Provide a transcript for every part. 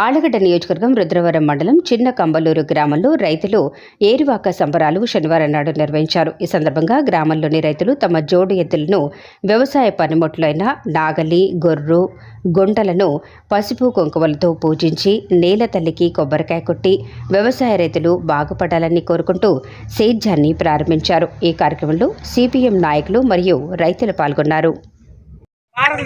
ఆలగడ్డ నియోజకవర్గం రుద్రవరం మండలం చిన్న కంబలూరు గ్రామంలో రైతులు ఏరువాక సంబరాలు శనివారం నాడు నిర్వహించారు ఈ సందర్భంగా గ్రామంలోని రైతులు తమ జోడు ఎద్దులను వ్యవసాయ పనిముట్లైన నాగలి గొర్రు గుంటలను పసుపు కుంకుమలతో పూజించి నేల తల్లికి కొబ్బరికాయ కొట్టి వ్యవసాయ రైతులు బాగుపడాలని కోరుకుంటూ సేద్యాన్ని ప్రారంభించారు ఈ కార్యక్రమంలో సిపిఎం నాయకులు మరియు రైతులు పాల్గొన్నారు కారం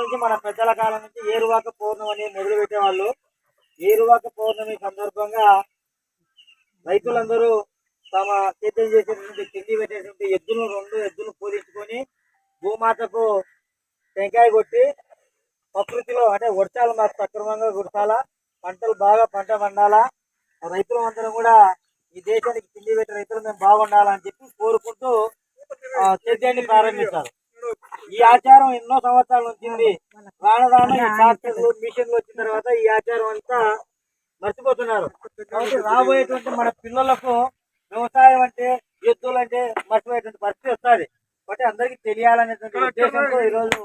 నుంచి మన పెద్దల కాలం నుంచి ఏరువాక పౌర్ణమి అని మొదలు పెట్టేవాళ్ళు ఏరువాక పౌర్ణమి సందర్భంగా రైతులందరూ తమ సేద్యం చేసేటువంటి తిండి పెట్టేటువంటి ఎద్దులు రెండు ఎద్దులు పూజించుకొని భూమాతకు టెంకాయ కొట్టి ప్రకృతిలో అంటే వర్షాలు మాకు సక్రమంగా కురసాలా పంటలు బాగా పంట పండాలా. రైతులు అందరం కూడా ఈ దేశానికి తిండి పెట్టే రైతులు మేము బాగుండాలని చెప్పి కోరుకుంటూ సేద్యాన్ని ప్రారంభించారు. ఈ ఆచారం ఎన్నో సంవత్సరాల నుంచి ఉంది. రాను రాను ఈ ట్రాక్టర్లు మిషన్లు వచ్చిన తర్వాత ఈ ఆచారం అంతా మర్చిపోతున్నారు. కాబట్టి రాబోయేటువంటి మన పిల్లలకు వ్యవసాయం అంటే ఎద్దులు అంటే మర్చిపోయేటువంటి పరిస్థితి వస్తుంది. కాబట్టి అందరికీ తెలియాలనేటువంటి ఉద్దేశంతో ఈరోజు